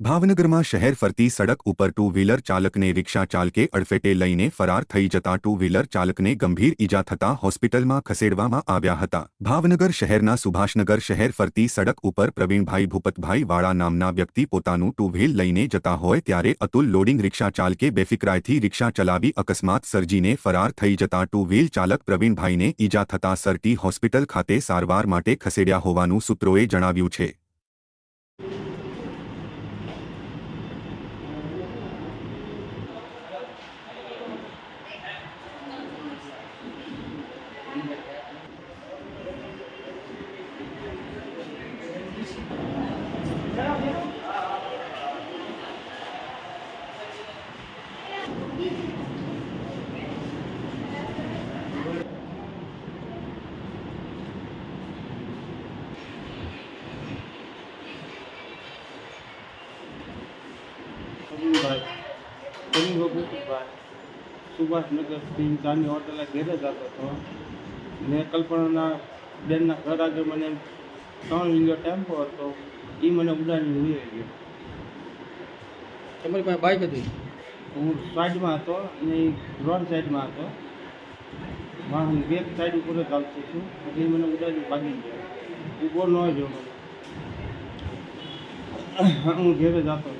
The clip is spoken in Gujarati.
ભાવનગરમાં શહેર ફરતી સડક ઉપર ટુ વ્હીલર ચાલકને રિક્ષા ચાલકે અડફેટે લઈને ફરાર થઈ જતા ટુ વ્હીલર ચાલકને ગંભીર ઈજા થતા હોસ્પિટલમાં ખસેડવામાં આવ્યા હતા. ભાવનગર શહેરના સુભાષનગર શહેર ફરતી સડક ઉપર પ્રવીણભાઈ ભૂપતભાઈ વાળા નામના વ્યક્તિ પોતાનું ટુ વ્હીલ લઈને જતા હોય ત્યારે અતુલ લોડિંગ રિક્ષા ચાલકે બેફિકરાયથી રિક્ષા ચલાવી અકસ્માત સર્જીને ફરાર થઈ જતા ટુ વ્હીલ ચાલક પ્રવીણભાઈને ઈજા થતાં સરટી હોસ્પિટલ ખાતે સારવાર માટે ખસેડ્યા હોવાનું સૂત્રોએ જણાવ્યું છે. ભગવતીભાઈ સુભાષનગરથી ચાની હોટલે ઘેરે જતો હતો. ને કલ્પનાના બેનના ઘર આગળ મને ત્રણ વિંગર ટેમ્પો હતો એ મને ઉડાડી લઈ ગયો તમારી પાસે બાઇક હતી? હું સાઈડમાં હતો અને રોડ સાઈડમાં હતો. વાહન બેક સાઈડ ઉપર જ ચાલતો છું. એટલે એ મને ઉડાડી ભાગી ગયો. ઊભો ન જો હું ઘેરે જતો